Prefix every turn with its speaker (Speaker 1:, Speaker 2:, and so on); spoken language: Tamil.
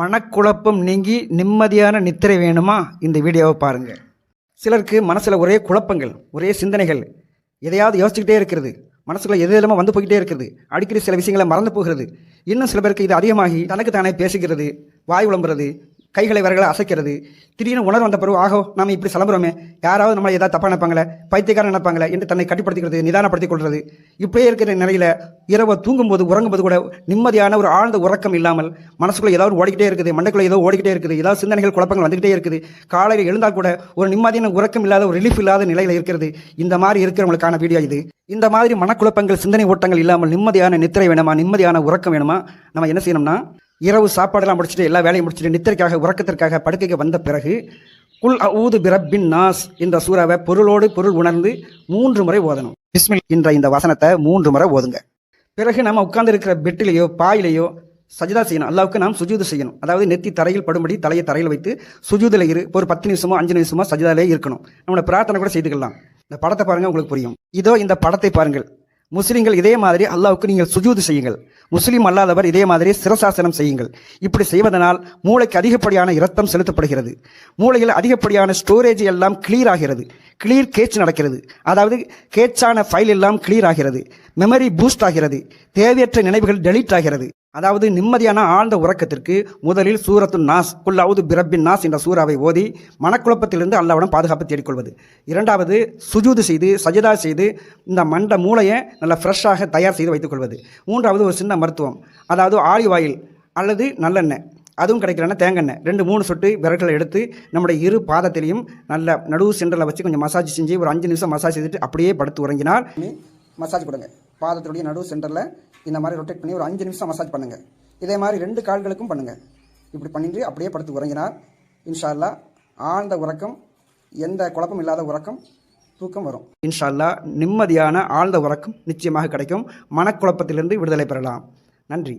Speaker 1: மனக்குழப்பம் நீங்கி நிம்மதியான நித்திரை வேணுமா? இந்த வீடியோவை பாருங்கள் சிலருக்கு மனசில் ஒரே குழப்பங்கள் ஒரே சிந்தனைகள். எதையாவது யோசிச்சுக்கிட்டே இருக்கிறது. மனசுக்குள்ளே எது இல்லாமல் வந்து போய்கிட்டே இருக்குது அடிக்கடி சில விஷயங்களை மறந்து போகிறது. இன்னும் சில பேருக்கு இது அதிகமாகி தனக்கு தானே பேசுகிறது வாய் விளம்புறது கைகளை வரகளை அசைக்கிறது. திடீர்னு உணர்வு வந்த பிறகு ஆகோ நாம் இப்படி சிலம்புறோமே. யாராவது நம்மளை ஏதாவது தப்பாக நினைப்பாங்களே பைத்தியக்காரன் நினைப்பாங்களே என்று தன்னை கட்டுப்படுத்திக்கிறது நிதானப்படுத்திக் கொள்வது இப்படியே இருக்கிற நிலையில் இரவு தூங்கும்போது உறங்கும்போது கூட நிம்மதியான ஒரு ஆழ்ந்த உறக்கம் இல்லாமல் மனசுக்குள்ள ஏதாவது ஓடிக்கிட்டே இருக்குது மண்டைக்குள்ளே ஏதோ ஓடிக்கிட்டே இருக்குது ஏதாவது சிந்தனைகள் குழப்பங்கள் வந்துகிட்டே இருக்குது. காலையில் எழுந்தால் கூட ஒரு நிம்மதியான உறக்கம் இல்லாத ஒரு ரிலீஃப் இல்லாத நிலையில் இருக்கிறது. இந்த மாதிரி இருக்கிறவங்களுக்கான வீடியோ இது. இந்த மாதிரி மனக்குழப்பங்கள் சிந்தனை ஓட்டங்கள் இல்லாமல் நிம்மதியான நித்திரை வேணுமா நிம்மதியான உறக்கம் வேணுமா? நம்ம என்ன செய்யணும்னா இரவு சாப்பாடெல்லாம் முடிச்சுட்டு எல்லா வேலையும் முடிச்சுட்டு நித்திரைக்காக உறக்கத்திற்காக படுக்கைக்கு வந்த பிறகு குல் அஊது பிரப்பின் நாஸ் என்ற சூறாவை பொருளோடு பொருள் உணர்ந்து மூன்று முறை ஓதணும். பிஸ்மில். என்ற இந்த வசனத்தை மூன்று முறை ஓதுங்க. பிறகு நம்ம உட்கார்ந்து இருக்கிற பெட்டிலேயோ பாயிலேயோ சஜிதா செய்யணும். அல்லாவுக்கு நாம் சுஜூது செய்யணும். அதாவது நெத்தி தரையில் படும்படி தலையை தரையில் வைத்து சுஜூதில் இரு. ஒரு பத்து நிமிஷமோ அஞ்சு நிமிஷமோ சஜிதாலே இருக்கணும். நம்மளோட பிரார்த்தனை கூட செய்துக்கலாம். இந்த படத்தை பாருங்க உங்களுக்கு புரியும். இதோ இந்த படத்தை பாருங்கள். முஸ்லிம்கள் இதே மாதிரி அல்லாவுக்கு நீங்கள் சுஜூது செய்யுங்கள். முஸ்லீம் அல்லாதவர் இதே மாதிரி சிரசாசனம் செய்யுங்கள். இப்படி செய்வதனால் மூளைக்கு அதிகப்படியான இரத்தம் செலுத்தப்படுகிறது. மூளையில் அதிகப்படியான ஸ்டோரேஜ் எல்லாம் கிளியர் ஆகிறது. கிளியர் கேட்ச் நடக்கிறது. அதாவது கேட்சான ஃபைல் எல்லாம் கிளியர் ஆகிறது. மெமரி பூஸ்ட் ஆகிறது. தேவையற்ற நினைவுகள் டெலீட் ஆகிறது. அதாவது நிம்மதியான ஆழ்ந்த உறக்கத்திற்கு முதலில் சூரத்து நாஸ் குல்லாவது பிரபின் நாஸ் என்ற சூறாவை ஓதி மனக்குழப்பத்திலிருந்து அல்லாவிடம் பாதுகாப்பு தேடிக்கொள்வது. இரண்டாவது சுஜூது செய்து சஜிதா செய்து இந்த மண்ட மூளையை நல்லா ஃப்ரெஷ்ஷாக தயார் செய்து வைத்துக்கொள்வது மூன்றாவது ஒரு சின்ன மருத்துவம். அதாவது ஆலிவ் ஆயில் அல்லது நல்லெண்ணெய். அதுவும் கிடைக்கலன்னா தேங்காய் ரெண்டு மூணு சொட்டு விரல்களை எடுத்து நம்முடைய இரு பாதத்திலையும் நல்ல நடுவு சென்டரில் வச்சு கொஞ்சம் மசாஜ் செஞ்சு ஒரு அஞ்சு நிமிஷம் மசாஜ் செய்துட்டு அப்படியே படுத்து உறங்கினால் மசாஜ் கொடுங்க. பாதத்துடைய நடுவு சென்டரில் இந்த மாதிரி ரொட்டேட் பண்ணி ஒரு அஞ்சு நிமிஷம் மசாஜ் பண்ணுங்கள் இதே மாதிரி ரெண்டு கால்களுக்கும் பண்ணுங்கள் இப்படி பண்ணிட்டு அப்படியே படுத்து உறங்கினார் இன்ஷால்லா ஆழ்ந்த உறக்கம் எந்த குழப்பம் இல்லாத உறக்கம் தூக்கம் வரும். இன்ஷால்லா நிம்மதியான ஆழ்ந்த உறக்கம் நிச்சயமாக கிடைக்கும். மனக்குழப்பத்திலிருந்து விடுதலை பெறலாம். நன்றி.